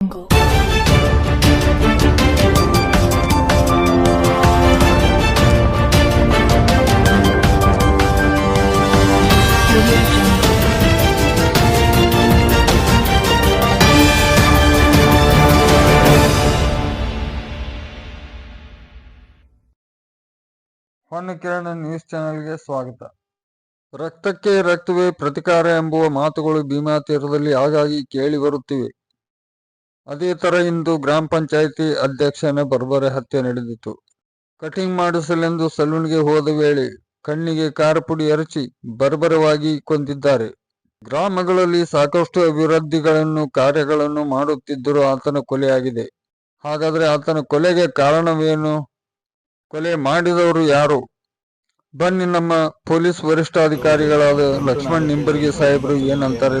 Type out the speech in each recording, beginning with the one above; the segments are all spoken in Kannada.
Jungle. ನ್ಯೂಸ್ ಹೊನ್ನಕಿರಣ ನ್ಯೂಸ್ ಚಾನೆಲ್ಗೆ ಸ್ವಾಗತ ರಕ್ತಕ್ಕೆ ರಕ್ತವೇ ಪ್ರತಿಕಾರ ಎಂಬುವ ಮಾತುಗಳು ಭೀಮಾ ತೀರದಲ್ಲಿ ಆಗಾಗಿ ಕೇಳಿ ಬರುತ್ತಿವೆ ಅದೇ ತರ ಇಂದು ಗ್ರಾಮ ಪಂಚಾಯಿತಿ ಅಧ್ಯಕ್ಷನ ಬರ್ಬರ ಹತ್ಯೆ ನಡೆದಿತು ಕಟಿಂಗ್ ಮಾಡಿಸಲೆಂದು ಸಲೂನ್ಗೆ ಹೋದ ವೇಳೆ ಕಣ್ಣಿಗೆ ಖಾರ ಪುಡಿ ಎರಚಿ ಬರ್ಬರವಾಗಿ ಕೊಂದಿದ್ದಾರೆ. ಗ್ರಾಮಗಳಲ್ಲಿ ಸಾಕಷ್ಟು ಅಭಿವೃದ್ಧಿಗಳನ್ನು ಕಾರ್ಯಗಳನ್ನು ಮಾಡುತ್ತಿದ್ದರೂ ಆತನ ಕೊಲೆಯಾಗಿದೆ. ಹಾಗಾದ್ರೆ ಆತನ ಕೊಲೆಗೆ ಕಾರಣವೇನು? ಕೊಲೆ ಮಾಡಿದವರು ಯಾರು? ಬನ್ನಿ ನಮ್ಮ ಪೊಲೀಸ್ ವರಿಷ್ಠಾಧಿಕಾರಿಗಳಾದ ಲಕ್ಷ್ಮಣ್ ನಿಂಬರ್ಗಿ ಸಾಹೇಬರು ಏನಂತಾರೆ?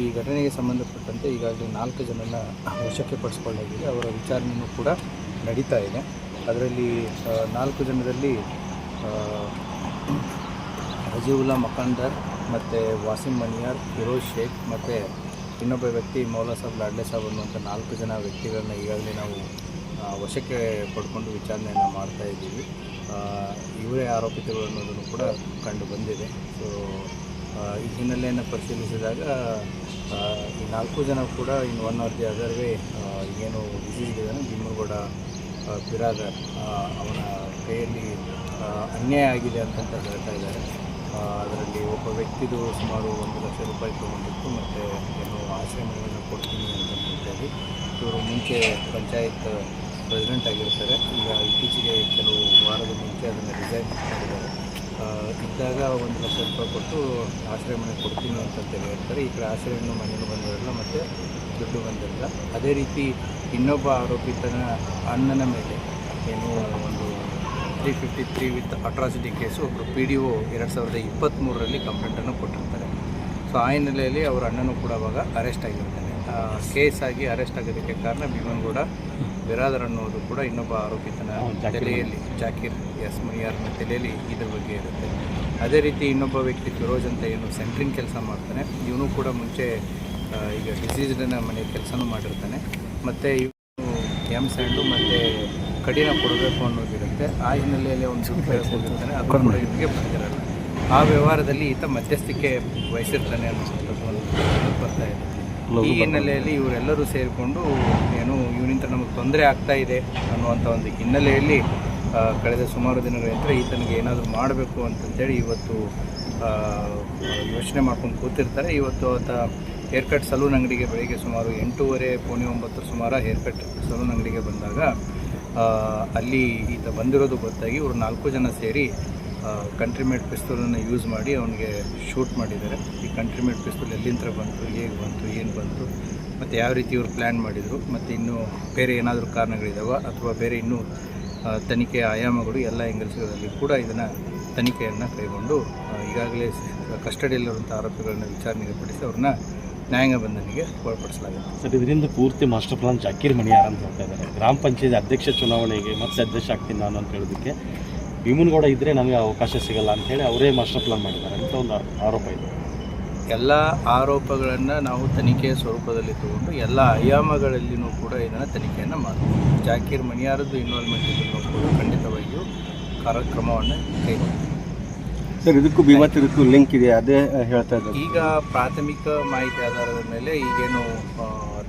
ಈ ಘಟನೆಗೆ ಸಂಬಂಧಪಟ್ಟಂತೆ ಈಗಾಗಲೇ ನಾಲ್ಕು ಜನನ ವಶಕ್ಕೆ ಪಡಿಸ್ಕೊಳ್ಳಲಾಗಿದೆ. ಅವರ ವಿಚಾರಣೆಯೂ ಕೂಡ ನಡೀತಾ ಇದೆ. ಅದರಲ್ಲಿ ನಾಲ್ಕು ಜನರಲ್ಲಿ ಹಜೀವುಲ್ಲಾ ಮಕಾಂದರ್ ಮತ್ತು ವಾಸಿಂ ಮನಿಯಾರ್, ಫಿರೋಜ್ ಶೇಖ್ ಮತ್ತು ಇನ್ನೊಬ್ಬ ವ್ಯಕ್ತಿ ಮೌಲಾ ಸಾಬ್ ಲಾಡ್ಲೆ ಸಾಬ್ ಅನ್ನುವಂಥ ನಾಲ್ಕು ಜನ ವ್ಯಕ್ತಿಗಳನ್ನ ಈಗಾಗಲೇ ನಾವು ವಶಕ್ಕೆ ಪಡ್ಕೊಂಡು ವಿಚಾರಣೆಯನ್ನು ಮಾಡ್ತಾ ಇದ್ದೀವಿ. ಇವರೇ ಆರೋಪಿತರು ಅನ್ನೋದನ್ನು ಕೂಡ ಕಂಡು ಬಂದಿದೆ. ಸೊ ಈ ಹಿನ್ನೆಲೆಯನ್ನು ಪರಿಶೀಲಿಸಿದಾಗ ಈ ನಾಲ್ಕು ಜನ ಕೂಡ ಇನ್ನು one or the other way ಏನು ಡಿಸೀಸ್ ಇದ್ದಾನೆ, ಭೀಮಗೌಡ ಬಿರಾದರ್ ಅವನ ಕೈಯಲ್ಲಿ ಅನ್ಯಾಯ ಆಗಿದೆ ಅಂತಂತ ಹೇಳ್ತಾ ಇದ್ದಾರೆ. ಅದರಲ್ಲಿ ಒಬ್ಬ ವ್ಯಕ್ತಿದು ಸುಮಾರು ಒಂದು ಲಕ್ಷ ರೂಪಾಯಿ ತೊಗೊಂಡಿತ್ತು, ಮತ್ತು ಏನು ಆಶ್ರಯಗಳನ್ನು ಕೊಡ್ತೀನಿ ಅಂತ ಹೇಳಿ ಇವರು ಮುಂಚೆ ಪಂಚಾಯತ್ ಪ್ರೆಸಿಡೆಂಟ್ ಆಗಿರ್ತಾರೆ. ಈಗ ಇತ್ತೀಚೆಗೆ ಕೆಲವು ವಾರದ ಮುಂಚೆ ಅದನ್ನು ರಿಸೈನ್ ಮಾಡಿದ್ದಾರೆ. ಇದ್ದಾಗ ಒಂದು ಲಕ್ಷ ರೂಪಾಯಿ ಕೊಟ್ಟು ಆಶ್ರಯ ಮನೆ ಕೊಡ್ತೀನಿ ಅಂತ ಹೇಳ್ತಾರೆ. ಈ ಕಡೆ ಆಶ್ರಯವನ್ನು ಮನೆಯೂ ಬಂದಿರಲ್ಲ ಮತ್ತು ದುಡ್ಡು ಬಂದಿರಲ್ಲ. ಅದೇ ರೀತಿ ಇನ್ನೊಬ್ಬ ಆರೋಪಿತನ ಅಣ್ಣನ ಮೇಲೆ ಏನು ಒಂದು three fifty three with atrocity case ಒಬ್ಬರು ಪಿ ಡಿ ಒ ಎರಡು ಸಾವಿರದ ಇಪ್ಪತ್ತ್ಮೂರರಲ್ಲಿ ಕಂಪ್ಲೇಂಟನ್ನು ಕೊಟ್ಟಿರ್ತಾರೆ. ಸೊ ಆ ಹಿನ್ನೆಲೆಯಲ್ಲಿ ಅವರ ಅಣ್ಣನೂ ಕೂಡ ಅವಾಗ ಅರೆಸ್ಟ್ ಆಗಿರ್ತಾನೆ. ಕೇಸ್ ಆಗಿ ಅರೆಸ್ಟ್ ಆಗೋದಕ್ಕೆ ಕಾರಣ ಭೀಮನ್ಗೌಡ ಬಿರಾದರ್ ಅನ್ನೋದು ಕೂಡ ಇನ್ನೊಬ್ಬ ಆರೋಪಿತನ ತಲೆಯಲ್ಲಿ ಜಾಕೀರ್ ಎಸ್ ಮುನಿಯಾರ್ನ ತಲೆಯಲ್ಲಿ ಇದ್ರ ಬಗ್ಗೆ ಇರುತ್ತೆ. ಅದೇ ರೀತಿ ಇನ್ನೊಬ್ಬ ವ್ಯಕ್ತಿ ಫಿರೋಜ್ ಅಂತ ಏನು ಸೆಂಟ್ರಿಂಗ್ ಕೆಲಸ ಮಾಡ್ತಾನೆ. ಇವನು ಕೂಡ ಮುಂಚೆ ಈಗ ಡಿಸೀಸ್ಡನ್ನ ಮನೆ ಕೆಲಸನೂ ಮಾಡಿರ್ತಾನೆ. ಮತ್ತು ಇವನು ಎಂ ಸ್ಯಾಂಡು ಮತ್ತು ಕಠಿಣ ಕೊಡಬೇಕು ಅನ್ನೋದಿರುತ್ತೆ. ಆ ಹಿನ್ನೆಲೆಯಲ್ಲಿ ಒಂದು ಅಕೌಂಟ್ ಹೋಗಿರ್ತಾನೆ ಅದನ್ನು ಇವರಿಗೆ ಬಂದಿರಲ್ಲ ಆ ವ್ಯವಹಾರದಲ್ಲಿ ಈತ ಮಧ್ಯಸ್ಥಿಕೆ ವಹಿಸಿರ್ತಾನೆ ಅನ್ನೋಂಥದ್ದು ಒಂದು ಬರ್ತಾ ಇದೆ. ಈ ಹಿನ್ನೆಲೆಯಲ್ಲಿ ಇವರೆಲ್ಲರೂ ಸೇರಿಕೊಂಡು ಏನು ಇವನಿಂದ ನಮಗೆ ತೊಂದರೆ ಆಗ್ತಾ ಇದೆ ಅನ್ನುವಂಥ ಒಂದು ಹಿನ್ನೆಲೆಯಲ್ಲಿ ಕಳೆದ ಸುಮಾರು ದಿನಗಳಿಂದ ಈತನಿಗೆ ಏನಾದರೂ ಮಾಡಬೇಕು ಅಂತಂತೇಳಿ ಇವತ್ತು ಯೋಚನೆ ಮಾಡ್ಕೊಂಡು ಕೂತಿರ್ತಾರೆ. ಇವತ್ತು ಆತ ಹೇರ್ ಕಟ್ ಸಲೂನ್ ಅಂಗಡಿಗೆ ಬೆಳಿಗ್ಗೆ ಸುಮಾರು ಎಂಟೂವರೆ, ಪೌಣೆ ಒಂಬತ್ತರ ಸುಮಾರು ಹೇರ್ ಕಟ್ ಸಲೂನ್ ಅಂಗಡಿಗೆ ಬಂದಾಗ ಅಲ್ಲಿ ಈತ ಬಂದಿರೋದು ಗೊತ್ತಾಗಿ ಇವರು ನಾಲ್ಕು ಜನ ಸೇರಿ ಕಂಟ್ರಿ ಮೇಡ್ ಪಿಸ್ತೂಲನ್ನು ಯೂಸ್ ಮಾಡಿ ಅವನಿಗೆ ಶೂಟ್ ಮಾಡಿದ್ದಾರೆ. ಈ ಕಂಟ್ರಿ ಮೇಡ್ ಪಿಸ್ತೂಲ್ ಎಲ್ಲಿಂದ ಬಂತು, ಹೇಗೆ ಬಂತು, ಏನು ಬಂತು, ಮತ್ತು ಯಾವ ರೀತಿ ಇವರು ಪ್ಲ್ಯಾನ್ ಮಾಡಿದರು, ಮತ್ತು ಇನ್ನೂ ಬೇರೆ ಏನಾದರೂ ಕಾರಣಗಳಿದಾವ, ಅಥವಾ ಬೇರೆ ಇನ್ನೂ ತನಿಖೆಯ ಆಯಾಮಗಳು ಎಲ್ಲ ಎಂಗಲ್ಸ್ಗಳಲ್ಲಿ ಕೂಡ ಇದನ್ನು ತನಿಖೆಯನ್ನು ಕೈಗೊಂಡು ಈಗಾಗಲೇ ಕಸ್ಟಡಿಯಲ್ಲಿರುವಂಥ ಆರೋಪಿಗಳನ್ನ ವಿಚಾರಣೆಗೆ ಪಡಿಸಿ ಅವ್ರನ್ನ ನ್ಯಾಯಾಂಗ ಬಂಧನಿಗೆ ಒಳಪಡಿಸಲಾಗುತ್ತೆ. ಸರ್, ಇದರಿಂದ ಪೂರ್ತಿ ಮಾಸ್ಟರ್ ಪ್ಲಾನ್ ಜಾಕೀರ್ ಮಣಿಯಾರ್ ಅಂತ ಹೇಳ್ತಾ ಇದ್ದಾರೆ. ಗ್ರಾಮ ಪಂಚಾಯತ್ ಅಧ್ಯಕ್ಷ ಚುನಾವಣೆಗೆ ಮತ್ತೆ ಅಧ್ಯಕ್ಷ ಆಗ್ತೀನಿ ನಾನು ಅಂತ ಹೇಳೋದಕ್ಕೆ ಭೀಮನಗೌಡ ಇದ್ದರೆ ನಮಗೆ ಅವಕಾಶ ಸಿಗಲ್ಲ ಅಂತೇಳಿ ಅವರೇ ಮಾಸ್ಟರ್ ಪ್ಲಾನ್ ಮಾಡಿದ್ದಾರೆ ಅಂತ ಒಂದು ಆರೋಪ ಇದೆ. ಎಲ್ಲ ಆರೋಪಗಳನ್ನು ನಾವು ತನಿಖೆಯ ಸ್ವರೂಪದಲ್ಲಿ ತಗೊಂಡು ಎಲ್ಲ ಆಯಾಮಗಳಲ್ಲಿಯೂ ಕೂಡ ಇದನ್ನು ತನಿಖೆಯನ್ನು ಮಾಡ್ತೀವಿ. ಜಾಕೀರ್ ಮನಿಯಾರದ್ದು ಇನ್ವಾಲ್ವ್ಮೆಂಟ್ ಇದನ್ನು ಕೂಡ ಖಂಡಿತವಾಗಿಯೂ ಕಾರ್ಯಕ್ರಮವನ್ನು ಸರ್ ಇದಕ್ಕೂ ಭೀಮಾ ತೀರಕ್ಕೂ ಲಿಂಕ್ ಇದೆ ಅದೇ ಹೇಳ್ತಾ ಇದ್ದಾರೆ. ಈಗ ಪ್ರಾಥಮಿಕ ಮಾಹಿತಿ ಆಧಾರದ ಮೇಲೆ ಈಗೇನು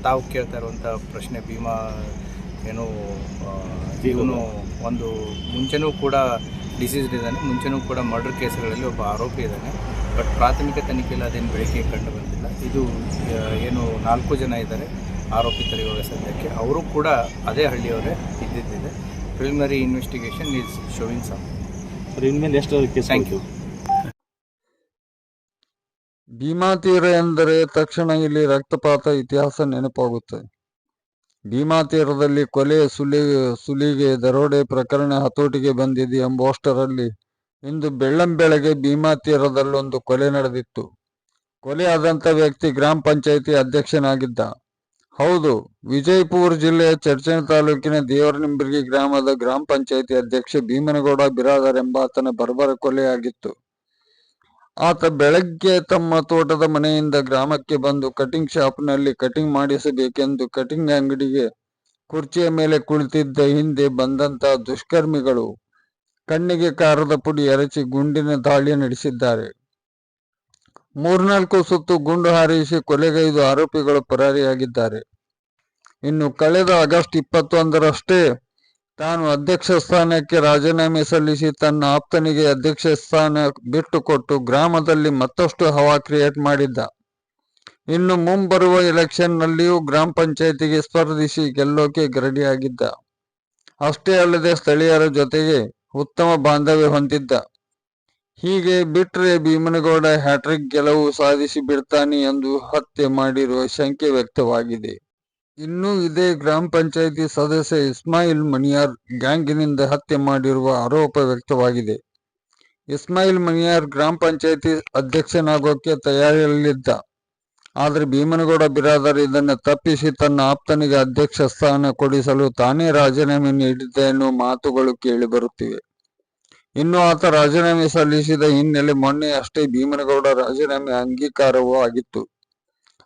ತಾವು ಕೇಳ್ತಾ ಇರುವಂಥ ಪ್ರಶ್ನೆ ಭೀಮಾ ಏನು ಇವನು ಒಂದು ಮುಂಚೆನೂ ಕೂಡ ಡಿಸೀಸ್ಡ್ ಇದ್ದಾನೆ ಮುಂಚೆನೂ ಕೂಡ ಮರ್ಡರ್ ಕೇಸ್ಗಳಲ್ಲಿ ಒಬ್ಬ ಆರೋಪಿ ಇದ್ದಾನೆ. ಬಟ್ ಪ್ರಾಥಮಿಕ ತನಿಖೆಯಲ್ಲಿ ಅದೇನು ಬೆಳಕಿಗೆ ಕಂಡು ಬಂದಿಲ್ಲ. ಇದು ಏನು ನಾಲ್ಕು ಜನ ಇದ್ದಾರೆ ಆರೋಪಿತರು ಇವಾಗ ಸದ್ಯಕ್ಕೆ. ಅವರು ಕೂಡ ಅದೇ ಹಳ್ಳಿಯವರೇ ಇದ್ದಿದ್ದಿದೆ. Preliminary investigation is showing some sir ಇನ್ಮೇಲೆ ಎಷ್ಟು ಥ್ಯಾಂಕ್ ಯು you. ಭೀಮಾ ತೀರ ಎಂದರೆ ತಕ್ಷಣ ಇಲ್ಲಿ ರಕ್ತಪಾತ ಇತಿಹಾಸ ನೆನಪಾಗುತ್ತೆ. ಭೀಮಾ ತೀರದಲ್ಲಿ ಕೊಲೆ ಸುಲಿ ಸುಲಿಗೆ ದರೋಡೆ ಪ್ರಕರಣ ಹತೋಟಿಗೆ ಬಂದಿದೆ ಎಂಬುವಷ್ಟರಲ್ಲಿ ಇಂದು ಬೆಳ್ಳಂಬೆಳಗ್ಗೆ ಭೀಮಾ ತೀರದಲ್ಲೊಂದು ಕೊಲೆ ನಡೆದಿತ್ತು. ಕೊಲೆ ಆದಂತ ವ್ಯಕ್ತಿ ಗ್ರಾಮ ಪಂಚಾಯಿತಿ ಅಧ್ಯಕ್ಷನಾಗಿದ್ದ. ಹೌದು, ವಿಜಯಪುರ ಜಿಲ್ಲೆಯ ಚರ್ಚನ ತಾಲೂಕಿನ ದೇವರನಿಂಬರ್ಗಿ ಗ್ರಾಮದ ಗ್ರಾಮ ಪಂಚಾಯಿತಿ ಅಧ್ಯಕ್ಷ ಭೀಮನಗೌಡ ಬಿರಾದರ್ ಎಂಬಾತನ ಬರ್ಬರ ಕೊಲೆಯಾಗಿತ್ತು. ಆತ ಬೆಳಗ್ಗೆ ತಮ್ಮ ತೋಟದ ಮನೆಯಿಂದ ಗ್ರಾಮಕ್ಕೆ ಬಂದು ಕಟಿಂಗ್ ಶಾಪ್ನಲ್ಲಿ ಕಟಿಂಗ್ ಮಾಡಿಸಬೇಕೆಂದು ಕಟಿಂಗ್ ಅಂಗಡಿಗೆ ಕುರ್ಚಿಯ ಮೇಲೆ ಕುಳಿತಿದ್ದ ಹಿಂದೆ ಬಂದಂತ ದುಷ್ಕರ್ಮಿಗಳು ಕಣ್ಣಿಗೆ ಕಾರದ ಪುಡಿ ಎರಚಿ ಗುಂಡಿನ ದಾಳಿ ನಡೆಸಿದ್ದಾರೆ. ಮೂರ್ನಾಲ್ಕು ಸುತ್ತು ಗುಂಡು ಹಾರಿಸಿ ಕೊಲೆಗೈದು ಆರೋಪಿಗಳು ಪರಾರಿಯಾಗಿದ್ದಾರೆ. ಇನ್ನು ಕಳೆದ ಆಗಸ್ಟ್ ಇಪ್ಪತ್ತೊಂದರಷ್ಟೇ ತಾನು ಅಧ್ಯಕ್ಷ ಸ್ಥಾನಕ್ಕೆ ರಾಜೀನಾಮೆ ಸಲ್ಲಿಸಿ ತನ್ನ ಆಪ್ತನಿಗೆ ಅಧ್ಯಕ್ಷ ಸ್ಥಾನ ಬಿಟ್ಟುಕೊಟ್ಟು ಗ್ರಾಮದಲ್ಲಿ ಮತ್ತಷ್ಟು ಹವಾ ಕ್ರಿಯೇಟ್ ಮಾಡಿದ್ದ. ಇನ್ನು ಮುಂಬರುವ ಎಲೆಕ್ಷನ್ನಲ್ಲಿಯೂ ಗ್ರಾಮ ಪಂಚಾಯಿತಿಗೆ ಸ್ಪರ್ಧಿಸಿ ಗೆಲ್ಲೋಕೆ ಗರಡಿಯಾಗಿದ್ದ ಅಷ್ಟೇ ಅಲ್ಲದೆ ಸ್ಥಳೀಯರ ಜೊತೆಗೆ ಉತ್ತಮ ಬಾಂಧವ್ಯ ಹೊಂದಿದ್ದ. ಹೀಗೆ ಬಿಟ್ರೆ ಭೀಮನಗೌಡ ಹ್ಯಾಟ್ರಿಕ್ ಗೆಲುವು ಸಾಧಿಸಿ ಬಿಡ್ತಾನೆ ಎಂದು ಹತ್ಯೆ ಮಾಡಿರುವ ಶಂಕೆ ವ್ಯಕ್ತವಾಗಿದೆ. ಇನ್ನು ಇದೇ ಗ್ರಾಮ ಪಂಚಾಯಿತಿ ಸದಸ್ಯ ಇಸ್ಮಾಯಿಲ್ ಮಣಿಯಾರ್ ಗ್ಯಾಂಗಿನಿಂದ ಹತ್ಯೆ ಮಾಡಿರುವ ಆರೋಪ ವ್ಯಕ್ತವಾಗಿದೆ. ಇಸ್ಮಾಯಿಲ್ ಮಣಿಯಾರ್ ಗ್ರಾಮ ಪಂಚಾಯಿತಿ ಅಧ್ಯಕ್ಷನಾಗೋಕೆ ತಯಾರಿಯಲ್ಲಿದ್ದ ಆದರೆ ಭೀಮನಗೌಡ ಬಿರಾದರ್ ಇದನ್ನು ತಪ್ಪಿಸಿ ತನ್ನ ಆಪ್ತನಿಗೆ ಅಧ್ಯಕ್ಷ ಸ್ಥಾನ ಕೊಡಿಸಲು ತಾನೇ ರಾಜೀನಾಮೆ ನೀಡಿದ್ದೆ ಎನ್ನುವ ಮಾತುಗಳು ಕೇಳಿಬರುತ್ತಿವೆ ಇನ್ನು ಆತ ರಾಜೀನಾಮೆ ಸಲ್ಲಿಸಿದ ಹಿನ್ನೆಲೆ ಮೊನ್ನೆ ಅಷ್ಟೇ ಭೀಮನಗೌಡ ರಾಜೀನಾಮೆ ಅಂಗೀಕಾರವೂ ಆಗಿತ್ತು.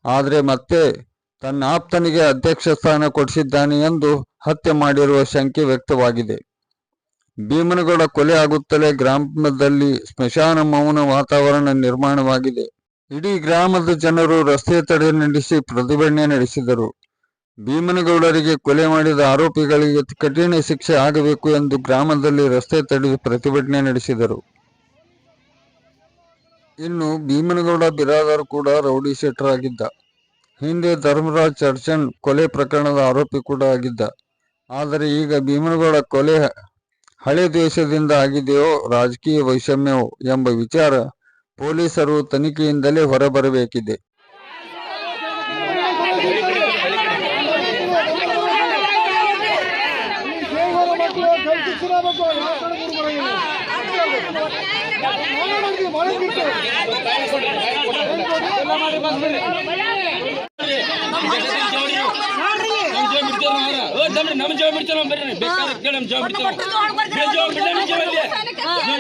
ಆದರೆ ಮತ್ತೆ ತನ್ನ ಆಪ್ತನಿಗೆ ಅಧ್ಯಕ್ಷ ಸ್ಥಾನ ಕೊಡಿಸಿದ್ದಾನೆ ಎಂದು ಹತ್ಯೆ ಮಾಡಿರುವ ಶಂಕೆ ವ್ಯಕ್ತವಾಗಿದೆ. ಭೀಮನಗೌಡ ಕೊಲೆ ಆಗುತ್ತಲೇ ಗ್ರಾಮದಲ್ಲಿ ಸ್ಮಶಾನ ಮೌನ ವಾತಾವರಣ ನಿರ್ಮಾಣವಾಗಿದೆ. ಇಡೀ ಗ್ರಾಮದ ಜನರು ರಸ್ತೆ ತಡೆ ನಡೆಸಿ ಪ್ರತಿಭಟನೆ ನಡೆಸಿದರು. ಭೀಮನಗೌಡರಿಗೆ ಕೊಲೆ ಮಾಡಿದ ಆರೋಪಿಗಳಿಗೆ ಕಠಿಣ ಶಿಕ್ಷೆ ಆಗಬೇಕು ಎಂದು ಗ್ರಾಮದಲ್ಲಿ ರಸ್ತೆ ತಡೆದು ಪ್ರತಿಭಟನೆ ನಡೆಸಿದರು. ಇನ್ನು ಭೀಮನಗೌಡ ಬಿರಾದರ್ ಕೂಡ ರೌಡಿ ಶೆಟ್ಟರ್ ಆಗಿದ್ದ. ಹಿಂದೆ ಧರ್ಮರಾಜ್ ಚರ್ಚನ್ ಕೊಲೆ ಪ್ರಕರಣದ ಆರೋಪಿ ಕೂಡ ಆಗಿದ್ದ. ಆದರೆ ಈಗ ಭೀಮನಗೌಡ ಕೊಲೆ ಹಳೆ ದ್ವೇಷದಿಂದ ಆಗಿದೆಯೋ ರಾಜಕೀಯ ವೈಷಮ್ಯವೋ ಎಂಬ ವಿಚಾರ ಪೊಲೀಸರು ತನಿಖೆಯಿಂದಲೇ ಹೊರಬರಬೇಕಿದೆ. ನಮ್ಮ ಜೀವ ಬಿಡ್ತೇವೆ ಬರ್ರಿ ಬೇಕಾದ್ರೆ ನಮ್ಮ ಜೀವ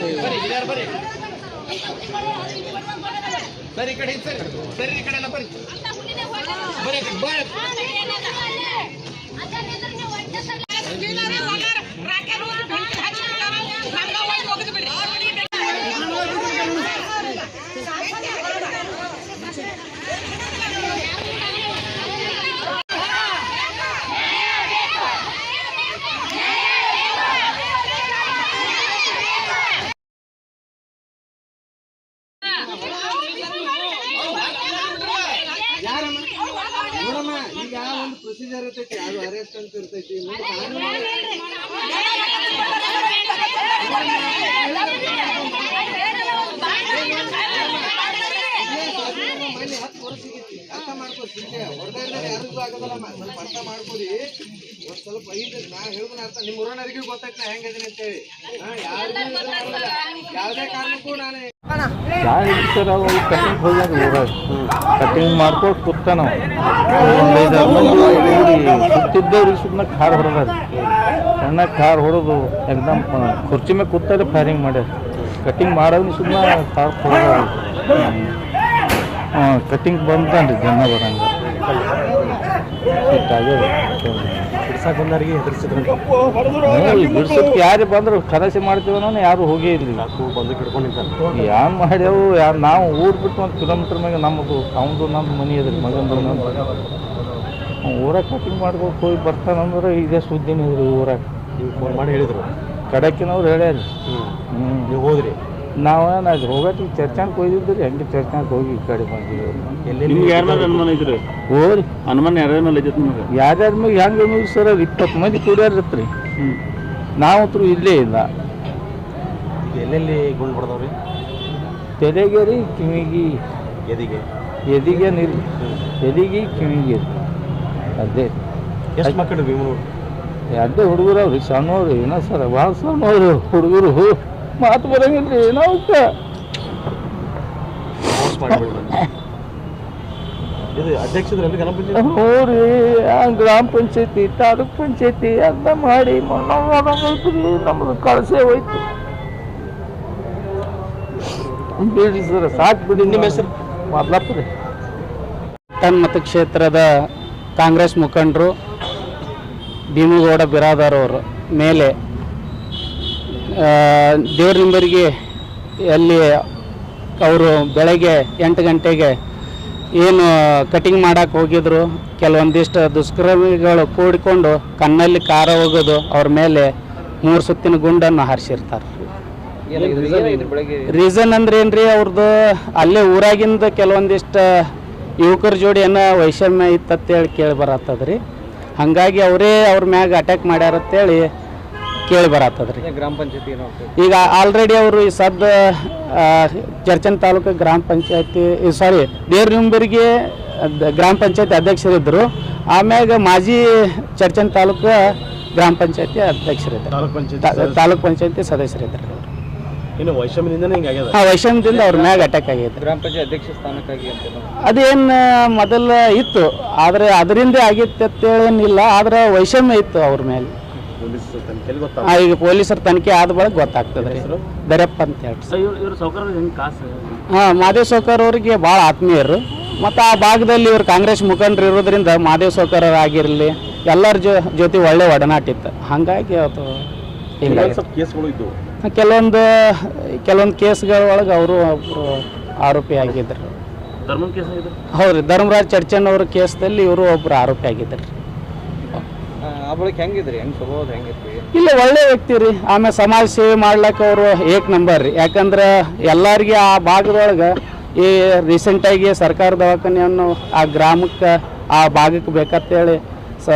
ಬೇರೆ ಜೀವ ಬಿಡ್ಲಿ ನಮ್ಮ ಜೀವ ಇಲ್ಲಿ ಜೀವ ಇದೇ ಬಿಡಿ ಜೀವ ನಾವು ಹಂಗಿಲ್ಲ ಸುಳ್ಳು ಕೇಳ್ರಿ ನಾವು ಮಾತಾಡಿ ಕೇಳ್ರಿ ನಿಮ್ಗೆ. ನಮ್ಮ ಜೀವನ ಬಿಡ್ತೇವೆ ನಮ್ಮ ಜೀವ- ನೋಡಮ್ಮ ಈಗ ಒಂದು ಪ್ರೊಸೀಜರ್ ಇರ್ತೈತಿ ಅದು ಅರೆಸ್ಟ್ ಅಂತ ಇರ್ತೈತಿ ಮುಂದೆ ಕಾನೂನು ಮನೆ ಹತ್ತು ವರ್ಷ ಸಿಗೈತಿ ಅರ್ಥ ಹಿಂಗೆ ಹೊರಗಡೆ ಯಾರಿಗೂ ಆಗೋದಲ್ಲಮ್ಮ ಸ್ವಲ್ಪ ಅರ್ಥ ಮಾಡ್ಕೊಡಿ ಒಂದ್ ಸ್ವಲ್ಪ ಐದು ನಾ ಅರ್ಥ ನಿಮ್ಮ ನಾ ಹೆಂಗದೀನಿ ಅಂತೇಳಿ ಹಾ ಯಾರಿಗೂ ಯಾವುದೇ ಕಾರಣಕ್ಕೂ ನಾನು ಕಟಿಂಗ್ ಹೋಗ್ಯಾರ ಕಟಿಂಗ್ ಮಾಡ್ಕೊಂಡು ಕೂತಾನ ಸುಮ್ಮನೆ ಕಾರ್ ಹೊಡೆದಾರ. ಸಣ್ಣ ಕಾರ್ ಹೊಡೆದು ಎಕ್ದಮ್ ಕುರ್ಚಿ ಮೇಲೆ ಕೂತಾರೆ ಫೈರಿಂಗ್ ಮಾಡ್ಯಾರ. ಕಟಿಂಗ್ ಮಾಡೋದು ಸುಮ್ಮನೆ ಕಾರ್ ಹೊಡೆದಾರ. ಹಾಂ ಕಟಿಂಗ್ ಬಂತಾನ್ರಿ, ಜನ ಬರಂಗ. ಸಿಟ್ಟಾಗಿ ಬಂದವರಿಗೆ ಹೆದರ್ಸಿದ್ರು ಯಾರು ಬಂದ್ರು ಕನಸಿ ಮಾಡ್ತೀವನೋ ಯಾರು ಹೋಗೇ ಇರಲಿಲ್ಲ. ಬಂದು ಕಿಡ್ಕೊಂಡಿದ್ದಾರೆ. ಯಾರು ಮಾಡ್ಯಾವು ಯಾರು ನಾವು ಊರು ಬಿಟ್ಟು ಒಂದು ಕಿಲೋಮೀಟ್ರ್ ಮ್ಯಾಗ ನಮ್ಮದು ಅವನದು ನಮ್ಮ ಮನೆ ಅದ್ರಿ ಮಗಂದು ನಮ್ಮ ಊರಾಗ ಕಟಿಂಗ್ ಮಾಡ್ಕೊಂಡು ಹೋಗಿ ಬರ್ತಾನಂದ್ರೆ ಇದೇ ಸುದ್ದಿನ ಇದ್ರಿ ಊರಾಗ? ನೀವು ಫೋನ್ ಮಾಡಿ ಹೇಳಿದ್ರು. ಕಡಕಿನವ್ರು ಹೇಳ್ಯಾರಿ. ಹ್ಞೂ ಹ್ಞೂ ನೀವು ನಾವು ಹೋಗತ್ತಿ ಹೋಗಕ್ಕೆ ಚರ್ಚಾನ್ಗೆ ಹೋಗಿದ್ರಿ ಹಂಗೆ ಚರ್ಚಾನ್ಗೆ ಹೋಗಿ ಈ ಕಡೆ ಬಂದಿದ್ದೀವಿ ನಿಮ್ಗೆ ಯಾರ ಮೇಲೆ ಅನುಮಾನ ಇದ್ರಿ? ಹೋರಿ ಅನುಮಾನ ಯಾರ್ಯಾರ ಮೇಲೆ ಐತೆ ನಿಮಗೆ? ಯಾರ್ಯಾರ ಮೇಲೆ ಹೆಂಗೆ ಅನ್ನೋದು ಸರ್? ಇಪ್ಪತ್ತು ಮಂದಿ ಕೂಡ್ಯಾರತ್ರಿ ನಾವಂತರೂ ಇಲ್ಲೇ ಇಲ್ಲ. ಎಲ್ಲೆಲ್ಲಿ ಗುಂಡು ಹೊಡೆದವ್ರಿ? ತೆರೆಗೆ ರೀ ಕಿವಿಗೆ. ಎದಿಗೆ. ಎದಿಗೆ ನೀರು. ಎದಿಗೆ ಕಿವಿಗೆ. ಅದೇ. ಎಷ್ಟು ಮಕ್ಕಳು ಭೀಮನೂರು ಅದೇ ಹುಡುಗರು ಅವ್ರಿ ಸಣ್ಣವ್ರು ಏನೋ ಸರ್ ಭಾಳ ಸಣ್ಣವ್ರು ಹುಡುಗರು. ಮಾತು ಬರಂಗಿಲ್ಲ ರೀ ಏನೋ ಅವಕ್ಕೆ ಮೋಸ ಇದು ಗ್ರಾಮ ಪಂಚಾಯತ್? ಹ್ಞೂ ರೀ ಗ್ರಾಮ ಪಂಚಾಯತಿ ತಾಲೂಕ್ ಪಂಚಾಯತಿ ಅಂತ ಮಾಡಿ ಮೊನ್ನೆ ನಮ್ದು ಕಳಸೆ ಹೋಯ್ತು. ಬಿಡಿ ಸರ್ ಸಾಕು ಬಿಡಿ ನಿಮ್ಮ ಹೆಸರು. ಮೊದ್ಲಪ್ಪ ತನ್ನ ಪಟ್ಟಣ ಮತಕ್ಷೇತ್ರದ ಕಾಂಗ್ರೆಸ್ ಮುಖಂಡರು ಭೀಮಗೌಡ ಬಿರಾದಾರ್ ಅವರು ಮೇಲೆ ದೇವ್ರ ನಿಂಬರಿಗೆ ಅಲ್ಲಿ ಅವರು ಬೆಳಗ್ಗೆ ಎಂಟು ಗಂಟೆಗೆ ಏನು ಕಟಿಂಗ್ ಮಾಡೋಕ್ಕೆ ಹೋಗಿದ್ರು. ಕೆಲವೊಂದಿಷ್ಟು ದುಷ್ಕರ್ಮಿಗಳು ಕೂಡಿಕೊಂಡು ಕಣ್ಣಲ್ಲಿ ಕಾರ ಹೋಗೋದು ಅವ್ರ ಮೇಲೆ ಮೂರು ಸುತ್ತಿನ ಗುಂಡನ್ನು ಹಾರಿಸಿರ್ತಾರೆ. ರೀಸನ್ ಅಂದ್ರೆ ಏನ್ರಿ ಅವ್ರದ್ದು ಅಲ್ಲೇ ಊರಾಗಿಂದ ಕೆಲವೊಂದಿಷ್ಟು ಯುವಕರ ಜೋಡಿ ಏನೋ ವೈಷಮ್ಯ ಇತ್ತಂತೇಳಿ ಕೇಳಿ ಬರತ್ತದ್ರಿ. ಹಾಗಾಗಿ ಅವರೇ ಅವ್ರ ಮ್ಯಾಗ ಅಟ್ಯಾಕ್ ಮಾಡ್ಯಾರತ್ತೇಳಿ ಕೇಳಿ ಬರತ್ತದ್ರಿ. ಗ್ರಾಮ ಪಂಚಾಯತಿ ಏನೋ ಈಗ ಆಲ್ರೆಡಿ ಅವರು ಈ ಸದ್ದ ಚರ್ಚನ್ ತಾಲೂಕು ಗ್ರಾಮ ಪಂಚಾಯತಿ ಸಾರಿ ದೇವ್ರನಿಂಬರಿಗೆ ಗ್ರಾಮ ಪಂಚಾಯತಿ ಅಧ್ಯಕ್ಷರಿದ್ದರು ಆಮ್ಯಾಗ ಮಾಜಿ ಚರ್ಚನ್ ತಾಲೂಕು ಗ್ರಾಮ ಪಂಚಾಯತಿ ಅಧ್ಯಕ್ಷರಿದ್ದರು ತಾಲೂಕ್ ಪಂಚಾಯತ್ ತಾ- ತಾಲೂಕ್ ಪಂಚಾಯತಿ ಸದಸ್ಯರಿದ್ದರು ಇನ್ನು ವೈಷಮ್ಯದಿಂದನೇ ಹಿಂಗೆ ಹಾಂ ಆ ವೈಷಮ್ಯದಿಂದ ಅವ್ರ ಮ್ಯಾಗ ಅಟ್ಯಾಕ್ ಆಗೈತೆ ಗ್ರಾಮ ಪಂಚಾಯತ್ ಅಧ್ಯಕ್ಷ ಸ್ಥಾನಕ್ಕಾಗಿ ಅಂತ ಅದೇನು ಮೊದಲ ಇತ್ತು. ಆದರೆ ಅದರಿಂದ ಆಗಿತ್ತು ಅಂತೇಳೇನಿಲ್ಲ ಆದ್ರೆ ವೈಷಮ್ಯ ಇತ್ತು ಅವ್ರ ಮೇಲೆ ತನಿಖೆಯಲ್ಲಿ ಗೊತ್ತಾಗ ಆ, ಈಗ ಪೊಲೀಸರ ತನಿಖೆ ಆದ ಬಳಿಕ ಗೊತ್ತಾಗ್ತದೆ ರೀ ದರ್ಯಪ್ಪ ಅಂತ ಹೇಳಿ ಇವ್ರು ಸೌಕರ್ಯ ಹೆಂಗೆ ಕಾಸು? ಹಾಂ ಮಾದೇವ್ ಸೌಕರ್ ಅವರಿಗೆ ಭಾಳ ಆತ್ಮೀಯರು. ಮತ್ತು ಆ ಭಾಗದಲ್ಲಿ ಇವ್ರು ಕಾಂಗ್ರೆಸ್ ಮುಖಂಡರು ಇರೋದ್ರಿಂದ ಮಾದೇವ್ ಸೌಕರ್ ಆಗಿರಲಿ ಎಲ್ಲರ ಜೊ ಜೊತೆ ಒಳ್ಳೆ ಒಡನಾಟ ಇತ್ತು ಹಾಗಾಗಿ ಅವತ್ತು ಹಿಂಗಾಗಿ. ಸ್ವಲ್ಪ ಕೇಸ್ಗಳು ಇದ್ದವು ಕೆಲವೊಂದು ಕೆಲವೊಂದು ಕೇಸ್ಗಳ ಒಳಗೆ ಅವರು ಒಬ್ಬರು ಆರೋಪಿ ಆಗಿದ್ದರು ಧರ್ಮದ ಕೇಸ್ ಆಗಿದೆ? ಹೌದ್ರಿ ಧರ್ಮರಾಜ್ ಚರ್ಚನ್ ಅವ್ರ ಕೇಸ್ದಲ್ಲಿ ಇವರು ಒಬ್ಬರು ಆರೋಪಿ ಆಗಿದ್ದರು ಹೆಂಗಿದ್ರಿ? ಹೆಂಗ್ ಹೆಂಗಿದ್ರಿ ಇಲ್ಲ, ಒಳ್ಳೆ ವ್ಯಕ್ತಿ ರೀ. ಆಮೇಲೆ ಸಮಾಜ ಸೇವೆ ಮಾಡ್ಲಿಕ್ಕೆ ಅವರು ಏಕ್ ನಂಬರ್ ರೀ. ಯಾಕಂದ್ರೆ ಎಲ್ಲರಿಗೆ ಆ ಭಾಗದೊಳಗೆ ಈ ರೀಸೆಂಟಾಗಿ ಸರ್ಕಾರ ದವಾಖಾನೆಯನ್ನು ಆ ಗ್ರಾಮಕ್ಕೆ ಆ ಭಾಗಕ್ಕೆ ಬೇಕಂತೇಳಿ ಸ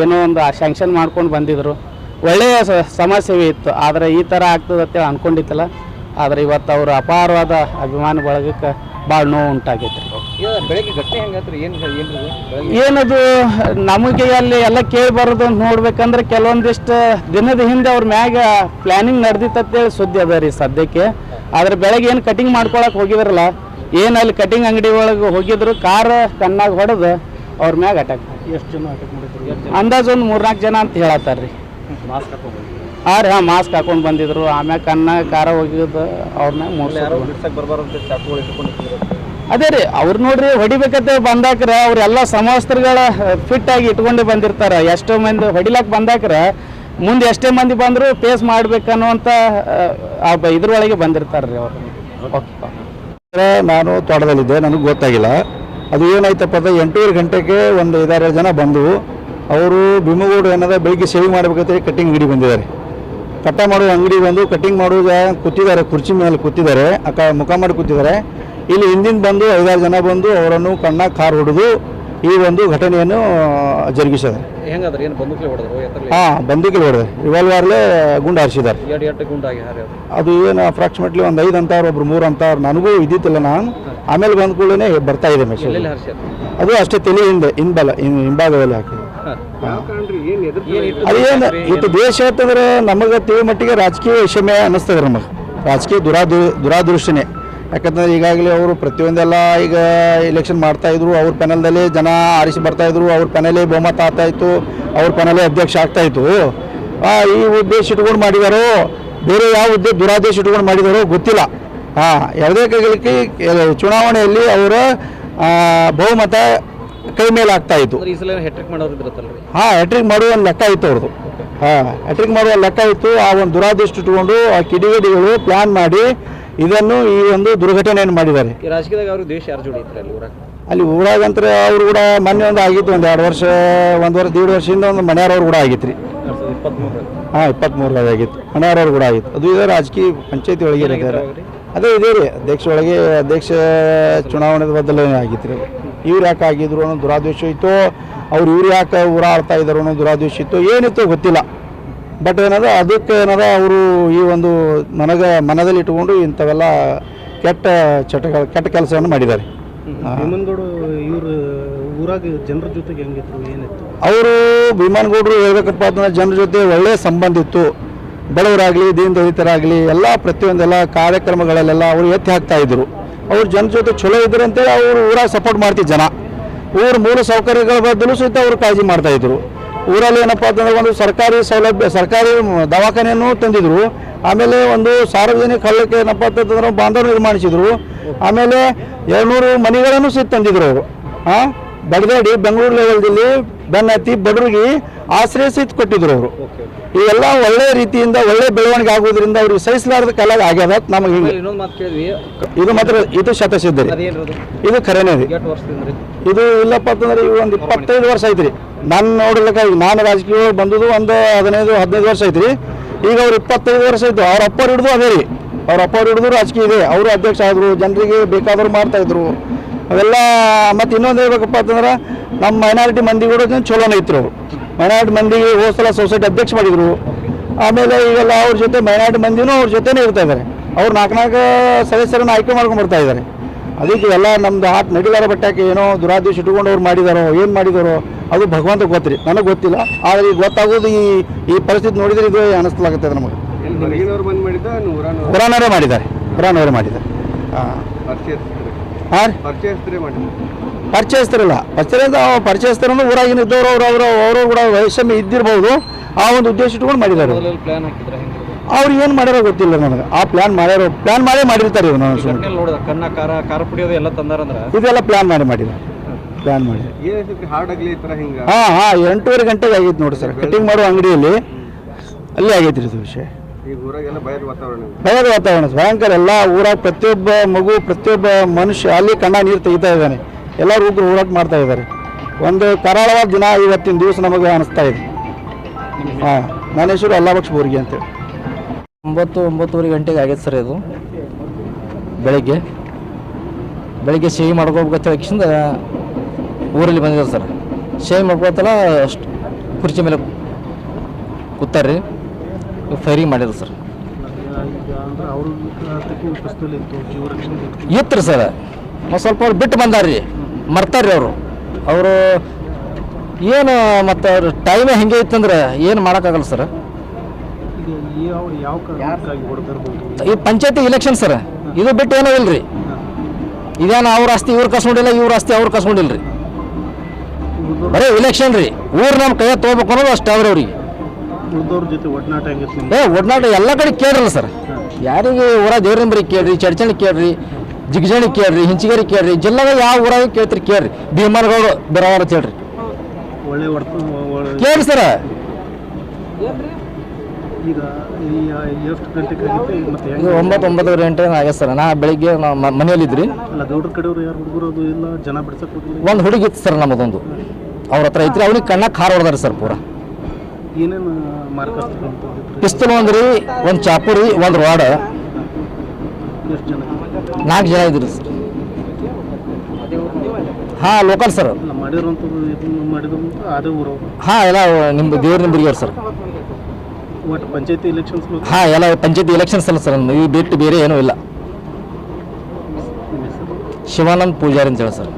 ಏನೋ ಒಂದು ಶ್ಯಾಂಕ್ಷನ್ ಮಾಡ್ಕೊಂಡು ಬಂದಿದ್ರು. ಒಳ್ಳೆಯ ಸಮಾಜ ಸೇವೆ ಇತ್ತು. ಆದರೆ ಈ ಥರ ಆಗ್ತದೆ ಅಂತೇಳಿ ಅನ್ಕೊಂಡಿತ್ತಲ್ಲ. ಆದರೆ ಇವತ್ತು ಅವರು ಅಪಾರವಾದ ಅಭಿಮಾನ ಬಳಗಕ್ಕೆ ಭಾಳ ನೋವು ಉಂಟಾಗೈತೆ ಏನದು ನಮಗೆ ಅಲ್ಲಿ ಎಲ್ಲ ಕೇಳಿ ಬರೋದು ಅಂತ ನೋಡ್ಬೇಕಂದ್ರೆ ಕೆಲವೊಂದಿಷ್ಟು ದಿನದ ಹಿಂದೆ ಅವ್ರ ಮ್ಯಾಗ ಪ್ಲಾನಿಂಗ್ ನಡೆದಿತ್ತಂತೇಳಿ ಸುದ್ದಿ ಅದ ರೀ ಸದ್ಯಕ್ಕೆ. ಆದ್ರೆ ಬೆಳಗ್ಗೆ ಏನು ಕಟಿಂಗ್ ಮಾಡ್ಕೊಳಕ್ ಹೋಗಿದ್ರಲ್ಲ ಏನು ಅಲ್ಲಿ ಕಟಿಂಗ್ ಅಂಗಡಿ ಒಳಗೆ ಹೋಗಿದ್ರು ಕಾರ್ ಕಣ್ಣಾಗ ಹೊಡೆದು ಅವ್ರ ಮ್ಯಾಗ ಅಟ್ಯಾಕ್ ಎಷ್ಟು ಜನ ಅಟ್ಯಾಕ್ ಮಾಡಿದ್ರು? ಅಂದಾಜು ಒಂದು ಮೂರ್ನಾಲ್ಕು ಜನ ಅಂತ ಹೇಳತ್ತಾರ ರೀ ಮಾಸ್ಕ್ ಹಾಂ ರೀ ಹಾಂ ಮಾಸ್ಕ್ ಹಾಕೊಂಡು ಬಂದಿದ್ರು. ಆಮ್ಯಾಗ ಕಣ್ಣಾಗ ಕಾರ ಹೋಗಿದ್ದು ಅವ್ರ ಮ್ಯಾಗ ಮೂರು ಅದೇ ರೀ, ಅವ್ರು ನೋಡ್ರಿ ಹೊಡಿಬೇಕಂತ ಬಂದಾಕ್ರ ಅವ್ರೆಲ್ಲ ಸಮವಸ್ತ್ರಗಳ ಫಿಟ್ ಆಗಿ ಇಟ್ಕೊಂಡೇ ಬಂದಿರ್ತಾರ. ಎಷ್ಟೋ ಮಂದಿ ಹೊಡಿಲಾಕ್ ಬಂದಾಕ್ರ, ಮುಂದೆ ಎಷ್ಟೇ ಮಂದಿ ಬಂದ್ರು ಫೇಸ್ ಆ ಇದರೊಳಗೆ ಇದ್ರೊಳಗೆ ಬಂದಿರ್ತಾರ್ರಿ ಅವ್ರು. ಓಕೆ ನಾನು ತೋಟದಲ್ಲಿದ್ದೆ, ನನಗೆ ಗೊತ್ತಾಗಿಲ್ಲ. ಅದು ಏನಾಯ್ತಪ್ಪ ಅಂದ್ರೆ ಎಂಟೂವರೆ ಗಂಟೆಗೆ ಒಂದು ಐದಾರು ಜನ ಬಂದು, ಅವರು ಭೀಮಗೌಡರು ಏನದ ಬೆಳಿಗ್ಗೆ ಸೇವಿಂಗ್ ಮಾಡ್ಬೇಕಂತ ಕಟ್ಟಿಂಗ್ ಅಂಗಡಿ ಬಂದಿದ್ದಾರೆ. ಕಟ್ಟ ಮಾಡೋ ಅಂಗಡಿ ಬಂದು ಕಟ್ಟಿಂಗ್ ಮಾಡೋದು ಕೂತಿದ್ದಾರೆ, ಕುರ್ಚಿ ಮೇಲೆ ಕೂತಿದ್ದಾರೆ, ಅಕ್ಕ ಮುಖ ಮಾಡಿ ಕೂತಿದ್ದಾರೆ. ಇಲ್ಲಿ ಹಿಂದಿನ ಬಂದು ಐದಾರು ಜನ ಬಂದು ಅವರನ್ನು ಕಣ್ಣ ಕಾರ್ ಹೊಡೆದು ಈ ಒಂದು ಘಟನೆಯನ್ನು ಜರುಗಿಸಿದೆ ಹಾ ಏನು ಬಂದೂಕ್ಲೆ ಹೊಡೆದ್ರು? ಹಾಂ ಬಂದೂಕಿಲ್ ಹೊಡೆದೆ ರಿವಾಲ್ವರ್ಲೇ ಗುಂಡು ಹಾರಿಸಿದ್ದಾರೆ. ಎರಡು ಎರಡು ಗುಂಡಾಗಿ ಹಾರಿ ಅದು ಏನು ಅಪ್ರಾಕ್ಸಿಮೇಟ್ಲಿ ಒಂದು ಐದು ಅಂತಾರ ಒಬ್ರು ಮೂರು ಅಂತಾರ ನನಗೂ ಇದ್ದಿತ್ತಿಲ್ಲ ನಾನು. ಆಮೇಲೆ ಬಂದ ಕೂಡಲೇ ಬರ್ತಾ ಇದೆ ಮೆಸೇಜ್ ಅದು ಅಷ್ಟೇ ತಲೆ ಹಿಂದೆ ಹಿಂಬಲ ಹಿಂ- ಹಿಂಭಾಗದಲ್ಲಿ ಹಾಕಿ. ಅದೇನು ಇಟ್ಟು ದೇಶ ಅಂತಂದ್ರೆ ನಮಗೆ ತಿಳಿ ಮಟ್ಟಿಗೆ ರಾಜಕೀಯ ವಿಷಮೆ ಅನ್ನಿಸ್ತದೆ ನಮಗೆ. ರಾಜಕೀಯ ದುರಾದು ದುರಾದೃಷ್ಟನೇ. ಯಾಕಂತಂದ್ರೆ ಈಗಾಗಲೇ ಅವರು ಪ್ರತಿಯೊಂದೆಲ್ಲ ಈಗ ಎಲೆಕ್ಷನ್ ಮಾಡ್ತಾ ಇದ್ರು. ಅವ್ರ ಪ್ಯಾನಲ್ದಲ್ಲಿ ಜನ ಆರಿಸಿ ಬರ್ತಾ ಇದ್ರು. ಅವ್ರ ಪ್ಯಾನಲೇ ಬಹುಮತ ಆಗ್ತಾ ಇತ್ತು. ಅವ್ರ ಪ್ಯಾನಲೇ ಅಧ್ಯಕ್ಷ ಆಗ್ತಾ ಇತ್ತು. ಆ, ಈ ಉದ್ದೇಶ ಇಟ್ಕೊಂಡು ಮಾಡಿದಾರೋ ಬೇರೆ ಯಾವ ಉದ್ದೇಶ ದುರಾದೇಶ ಇಟ್ಕೊಂಡು ಮಾಡಿದಾರೋ ಗೊತ್ತಿಲ್ಲ. ಹಾಂ ಯಾವುದೇ ಕೈಗಳಿಗೆ ಚುನಾವಣೆಯಲ್ಲಿ ಅವರ ಬಹುಮತ ಕೈ ಮೇಲೆ ಆಗ್ತಾ ಇತ್ತು. ಹಾಂ ಹ್ಯಾಟ್ರಿಕ್ ಮಾಡುವ ಒಂದು ಲೆಕ್ಕ ಇತ್ತು ಅವ್ರದ್ದು. ಹಾಂ ಹ್ಯಾಟ್ರಿಕ್ ಮಾಡುವ ಲೆಕ್ಕ ಇತ್ತು. ಆ ಒಂದು ದುರಾದೇಶ ಇಟ್ಕೊಂಡು ಆ ಕಿಡಿಗೇಡಿಗಳು ಪ್ಲಾನ್ ಮಾಡಿ ಇದನ್ನು ಈ ಒಂದು ದುರ್ಘಟನೆಯನ್ನು ಮಾಡಿದ್ದಾರೆ? ಈ ರಾಜಕೀಯದಾಗ ಯಾರು ಅಲ್ಲಿ ಊರಾಗ? ಅಲ್ಲಿ ಊರಾಗಂತ್ರ ಅವ್ರು ಕೂಡ ಮೊನ್ನೆ ಒಂದು ಆಗಿತ್ತು ಒಂದು ಎರಡು ವರ್ಷ ಒಂದು ವರ್ಷ ದೀಡ್ ವರ್ಷದಿಂದ ಒಂದು ಮನೆಯವ್ರವ್ರು ಕೂಡ ಆಗಿತ್ತು ರೀ ಹಾಂ ಇಪ್ಪತ್ತ್ಮೂರದಾಗ ಆಗಿತ್ತು. ಮನೆಯವ್ರವ್ರು ಕೂಡ ಆಗಿತ್ತು. ಅದು ಇದೆ ರಾಜಕೀಯ ಪಂಚಾಯತಿ ಒಳಗೆ ಇರೋದಾರೆ ಅದೇ ಇದೆ ರೀ ಅಧ್ಯಕ್ಷ ಒಳಗೆ ಅಧ್ಯಕ್ಷ ಚುನಾವಣೆ ಬದಲಾವಣೆ ಆಗಿತ್ತು. ರೀ ಇವ್ರು ಯಾಕೆ ಆಗಿದ್ರು ಅನ್ನೋ ದುರಾದೇಶ ಇತ್ತು ಅವ್ರು ಇವ್ರು ಯಾಕೆ ಊರಾಡ್ತಾ ಇದ್ರು ಅನ್ನೋ ದುರಾದೇಶ ಇತ್ತು ಏನಿತ್ತು ಗೊತ್ತಿಲ್ಲ. ಬಟ್ ಏನದ ಅದಕ್ಕೆ ಏನದ ಅವರು ಈ ಒಂದು ನನಗೆ ಮನದಲ್ಲಿ ಇಟ್ಟುಕೊಂಡು ಇಂಥವೆಲ್ಲ ಕೆಟ್ಟ ಚಟ ಕೆಟ್ಟ ಕೆಲಸವನ್ನು ಮಾಡಿದ್ದಾರೆ. ಭೀಮನ್ಗೌಡರು ಇವರು ಊರಾಗ ಜನರ ಜೊತೆಗೆ ಹೆಂಗಿದ್ರು ಏನಿತ್ತು? ಅವರು ಭೀಮನ್ಗೌಡರು ಹೇಳ್ಬೇಕಪ್ಪ ಅಂತಂದ್ರೆ ಜನರ ಜೊತೆ ಒಳ್ಳೆಯ ಸಂಬಂಧ ಇತ್ತು. ಬಡವರಾಗಲಿ ದೀನ ದಲಿತರಾಗಲಿ ಎಲ್ಲ ಪ್ರತಿಯೊಂದೆಲ್ಲ ಕಾರ್ಯಕ್ರಮಗಳಲ್ಲೆಲ್ಲ ಅವರು ಎತ್ತಿ ಹಾಕ್ತಾ ಇದ್ರು. ಅವ್ರು ಜನ ಜೊತೆ ಚಲೋ ಇದ್ರು ಅಂತೇಳಿ ಅವರು ಊರಾಗ ಸಪೋರ್ಟ್ ಮಾಡ್ತಿದ್ದ ಜನ. ಊರ ಮೂಲ ಸೌಕರ್ಯಗಳ ಬದಲು ಸಹಿತ ಅವರು ಕಾಳಜಿ ಮಾಡ್ತಾ ಇದ್ರು. ಊರಲ್ಲಿ ಏನಪ್ಪ ಅಂತಂದ್ರೆ ಒಂದು ಸರ್ಕಾರಿ ಸೌಲಭ್ಯ ಸರ್ಕಾರಿ ದವಾಖಾನೆಯನ್ನು ತಂದಿದ್ರು. ಆಮೇಲೆ ಒಂದು ಸಾರ್ವಜನಿಕ ಹಳ್ಳಕ್ಕೆ ಏನಪ್ಪ ಅಂತಂದ್ರೆ ಬಾಂಧವ್ಯ ನಿರ್ಮಾಣಿಸಿದ್ರು. ಆಮೇಲೆ ಎರಡ್ನೂರು ಮನೆಗಳನ್ನು ಸಹಿತ ತಂದಿದ್ರು ಅವರು. ಹಾಂ ಬಡದಾಡಿ ಬೆಂಗಳೂರು ಲೆವೆಲ್ದಲ್ಲಿ ಬೆನ್ನತ್ತಿ ಬಡವರಿಗೆ ಆಶ್ರಯ ಸಹಿತ ಕೊಟ್ಟಿದ್ರು ಅವರು. ಇವೆಲ್ಲ ಒಳ್ಳೆ ರೀತಿಯಿಂದ ಒಳ್ಳೆ ಬೆಳವಣಿಗೆ ಆಗೋದ್ರಿಂದ ಅವ್ರಿಗೆ ಸಹಿಸಲಾರದ ಕಾಲ ಆಗ್ಯದ ನಮಗೆ ಹಿಂಗೆ. ಇದು ಮಾತ್ರ ಇದು ಶತಸಿದ್ಧ ಇದು ಖರೇನೇ ರೀ. ಇದು ಇಲ್ಲಪ್ಪ ಅಂತಂದ್ರೆ ಈಗ ಒಂದು ಇಪ್ಪತ್ತೈದು ವರ್ಷ ಐತ್ರಿ ನಾನು ನೋಡ್ಲಿಕ್ಕೆ ಈಗ ನಾನು ರಾಜಕೀಯ ಬಂದದ್ದು ಒಂದು ಹದಿನೈದು ಹದಿನೈದು ವರ್ಷ ಐತ್ರಿ ಈಗ ಅವ್ರು ಇಪ್ಪತ್ತೈದು ವರ್ಷ ಆಯ್ತು. ಅವ್ರ ಅಪ್ಪರು ಹಿಡಿದು ಅದೇ ರೀ. ಅವ್ರ ಅಪ್ಪರು ಹಿಡಿದು ರಾಜಕೀಯ ಇದೆ. ಅವರು ಅಧ್ಯಕ್ಷ ಆದರು, ಜನರಿಗೆ ಬೇಕಾದವ್ರು ಮಾಡ್ತಾಯಿದ್ರು ಅವೆಲ್ಲ ಮತ್ತು ಇನ್ನೊಂದು ಹೇಳ್ಬೇಕಪ್ಪ ಅಂತಂದ್ರೆ ನಮ್ಮ ಮೈನಾರಿಟಿ ಮಂದಿ ಕೂಡ ಚಲೋನೇ ಇತ್ತು ಮೈನಾರಿಟಿ ಮಂದಿಗೆ ಹೋದ್ಸಲ ಸೊಸೈಟಿ ಅಧ್ಯಕ್ಷ ಮಾಡಿದ್ರು. ಆಮೇಲೆ ಈಗೆಲ್ಲ ಅವ್ರ ಜೊತೆ ಮೈನಾರಿಟಿ ಮಂದಿನೂ ಅವ್ರ ಜೊತೆನೇ ಇರ್ತಾ ಇದ್ದಾರೆ ಅವ್ರು ನಾಲ್ಕು ನಾಲ್ಕು ಸದಸ್ಯರನ್ನು ಆಯ್ಕೆ ಮಾಡ್ಕೊಂಡು ಇದ್ದಾರೆ ಅದಕ್ಕೆ ಎಲ್ಲ ನಮ್ದು ಆಟ ನಡಿಲಾರ ಬಟ್ಟಾಕೆ ಏನೋ ದುರಾದೇಶ ಇಟ್ಕೊಂಡು ಅವ್ರು ಮಾಡಿದಾರೋ ಏನು ಮಾಡಿದಾರೋ ಅದು ಭಗವಂತ ಗೊತ್ತಿರಿ. ನನಗೆ ಗೊತ್ತಿಲ್ಲ. ಆದರೆ ಈಗ ಗೊತ್ತಾಗೋದು ಈ ಈ ಪರಿಸ್ಥಿತಿ ನೋಡಿದ್ರೆ ಇದು ಅನಿಸ್ಲಾಗುತ್ತೆ ನಮಗೆ. ಪುರಾಣವರೇ ಮಾಡಿದ್ದಾರೆ. ಪುರಾಣವರೇ ಮಾಡಿದ್ದಾರೆ. ಹಾಂ. ಪರಿಚಯಸ್ಥರೇ? ಪರಿಚಯಸ್ಥರಲ್ಲ. ಪರಿಚಯ ಪರಿಚಯಸ್ಥರನ್ನು ಊರಾಗಿನ ಇದ್ದವರು ಅವರು ಅವರು ಅವರು ಕೂಡ ವೈಷಮ್ಯ ಇದ್ದಿರ್ಬೋದು. ಆ ಒಂದು ಉದ್ದೇಶ ಇಟ್ಕೊಂಡು ಮಾಡಿದ್ದಾರೆ. ಅವ್ರು. ಏನು ಮಾಡ್ಯಾರೋ ಗೊತ್ತಿಲ್ಲ ನನಗೆ. ಆ ಪ್ಲಾನ್ ಮಾಡ್ಯಾರೋ ಪ್ಲಾನ್ ಮಾಡೇ ಮಾಡಿರ್ತಾರೆ ಇವ್ರು ನಾನು ಸುಮ್ನೆ. ನೋಡಿದ ಕಣ್ಣ ಖಾರ ಖಾರ ಪುಡಿಯೋದು ಎಲ್ಲ ತಂದಾರಂದ್ರೆ? ಇದೆಲ್ಲ ಪ್ಲಾನ್ ಮಾಡಿ ಮಾಡಿದ್ರು ಪ್ಲಾನ್ ಮಾಡಿ. ಏನಾಯ್ತು ಹಾರ್ಡ್ ಆಗ್ಲಿ ಈ ತರ ಹಿಂಗ? ಹಾಂ ಹಾಂ ಎಂಟೂವರೆ ಗಂಟೆಗೆ ಆಗೈತೆ ನೋಡಿ ಸರ್. ಕಟಿಂಗ್ ಮಾಡೋ ಅಂಗಡಿಯಲ್ಲಿ. ಅಲ್ಲಿ ಆಗೈತೆ ರೀ ಇದು ವಿಷಯ ಭಯದ ವಾತಾವರಣ ಭಯಂಕರ ಎಲ್ಲ ಊರಾಗ ಪ್ರತಿಯೊಬ್ಬ ಮಗು ಪ್ರತಿಯೊಬ್ಬ ಮನುಷ್ಯ ಅಲ್ಲಿ ಕಣ್ಣ ನೀರು ತೆಗಿತಾ ಇದ್ದಾನೆ. ಎಲ್ಲರೂ ಉಗ್ರು ಹೋರಾಟ ಮಾಡ್ತಾ ಇದ್ದಾರೆ. ಒಂದು ಕರಾಳವಾದ ದಿನ ಇವತ್ತಿನ ದಿವಸ ನಮಗೆ ಅನಿಸ್ತಾ ಇದೆ. ಹಾಂ ನನ್ನ ಹೆಸರು ಅಲ್ಲಾಬಕ್ಷ ಬೋರ್ಗಿ ಅಂತೇಳಿ. ಒಂಬತ್ತು, ಒಂಬತ್ತುವರೆ ಗಂಟೆಗೆ ಆಗೈತೆ ಸರ್ ಇದು. ಬೆಳಗ್ಗೆ. ಬೆಳಗ್ಗೆ ಸೇವೆ ಮಾಡ್ಕೋಬೇಕಂತ ಹೇಳಿಂದ ಊರಲ್ಲಿ ಬಂದಿದ್ದಾರೆ ಸರ್. ಸೇವೆ ಮಾಡ್ಕೊತಲ್ಲ ಅಷ್ಟು ಕುರ್ಚಿ ಮೇಲೆ ಕೂತಾರ್ರಿ. ಫೈರಿಂಗ್ ಮಾಡಿದ್ರು ಸರ್. ಇತ್ತು ಸರ್. ಮತ್ತು ಸ್ವಲ್ಪ ಅವ್ರು ಬಿಟ್ಟು ಬಂದಾರ್ರಿ. ಮರ್ತಾರ್ರಿ ಅವರು. ಅವರು ಏನು ಮತ್ತು ಅವ್ರ ಟೈಮೇ ಹೆಂಗೆ ಇತ್ತಂದ್ರೆ ಏನು ಮಾಡೋಕ್ಕಾಗಲ್ಲ ಸರ್ ಈಗ ಯಾವ ಯಾವ ಕಾರಣಕ್ಕಾಗಿ ಹೊಡೆದಿರ್ಬೋದು ಈ ಪಂಚಾಯತಿ ಇಲೆಕ್ಷನ್ ಸರ್ ಇದು ಬಿಟ್ಟು ಏನೋ ಇಲ್ರಿ. ಇದೇನು ಅವ್ರ ಆಸ್ತಿ ಇವ್ರು ಕಸ್ಕೊಂಡಿಲ್ಲ ಇವ್ರ ಆಸ್ತಿ ಅವ್ರು ಕಸ್ಕೊಂಡಿಲ್ರಿ. ಬರೀ ಇಲೆಕ್ಷನ್ ರೀ ಊರು ನಮ್ಮ ಕೈಯ ತೊಗೋಬೇಕು ಅನ್ನೋದು ಅಷ್ಟೇ ಅವ್ರ ಅವ್ರಿಗೆ. ಏ ಒಡನಾಟ ಎಲ್ಲ ಕಡೆ ಕೇಳ್ರಲ್ಲ ಸರ್. ಯಾರಿಗೆ ಊರ ದೇವ್ರಂಬರಿಗೆ ಕೇಳ್ರಿ ಚಡ್ಚಣಿ ಕೇಳ್ರಿ ಜಿಗಜಣಿ ಕೇಳ್ರಿ ಹಿಂಚಿಗೇರಿ ಕೇಳ್ರಿ ಜಿಲ್ಲಾದಾಗ ಯಾವ ಊರಾಗ ಕೇಳ್ತೀರಿ ಕೇಳ್ರಿ. ಭೀಮನಗೌಡ ಬರವಾರ ಅಂತ ಹೇಳ್ರಿ. ಕೇಳ್ರಿ ಸರ್. ಈಗ ಎಷ್ಟು ಗಂಟೆಗೆ ಆಗಿತ್ತು ಈಗ ಮತ್ತೆ ಹೆಂಗೆ? ಒಂಬತ್ತು ಒಂಬತ್ತುವರೆ ಗಂಟೆ ಆಗ್ಯದ ಸರ್. ನಾ ಬೆಳಿಗ್ಗೆ ನಾವು ಮನೆಯಲ್ಲಿದ್ರಿ. ಅಲ್ಲ ಗೌಡ್ರ ಕಡೆಯವ್ರು ಯಾರು ಹುಡುಗರು ಅದು ಇಲ್ಲ ಜನ ಬಿಡ್ಸಕ್ಕೆ ಹೋಗಿಲ್ಲ ಒಂದು ಹುಡುಗಿ ಇತ್ತು ಸರ್ ನಮ್ಮದೊಂದು ಅವ್ರ ಹತ್ರ ಐತ್ರಿ ಅವ್ನಿಗೆ ಕಣ್ಣಾಗ ಖಾರ ಹೊಡೆದಾರ ಸರ್ ಪೂರ. ಏನೇನು ಮಾರ್ಕಸ್ತಾರೆ ಅಂತ? ಪಿಸ್ತೂಲ್ ಒಂದು ರೀ ಒಂದು ರಾಡ್. ಎಷ್ಟು ಜನ? ನಾಲ್ಕು ಜನ ಇದ್ರಿ ಸರ್. ಹಾಂ ಲೋಕಲ್ ಸರ್. ಹಾ ಮಾಡಿರೋಂಥದ್ದು ಇದನ್ನು ಮಾಡಿದ್ರು ಅದೇ ಊರು. ಹಾಂ ಎಲ್ಲ ನಿಮ್ಮ ದೇವ್ರ ನಿಂಬರಿಗವ್ರು ಸರ್. ಒಟ್ಟು ಪಂಚಾಯತಿ ಎಲೆಕ್ಷನ್ಸ್ ಹಾಂ ಎಲ್ಲ ಪಂಚಾಯತಿ ಎಲೆಕ್ಷನ್ಸ್ ಅಲ್ಲ ಸರ್ ಈ ಬಿಟ್ಟು ಬೇರೆ ಏನೂ ಇಲ್ಲ. ಶಿವಾನಂದ್ ಪೂಜಾರಿ ಅಂತ ಹೇಳಿ ಸರ್.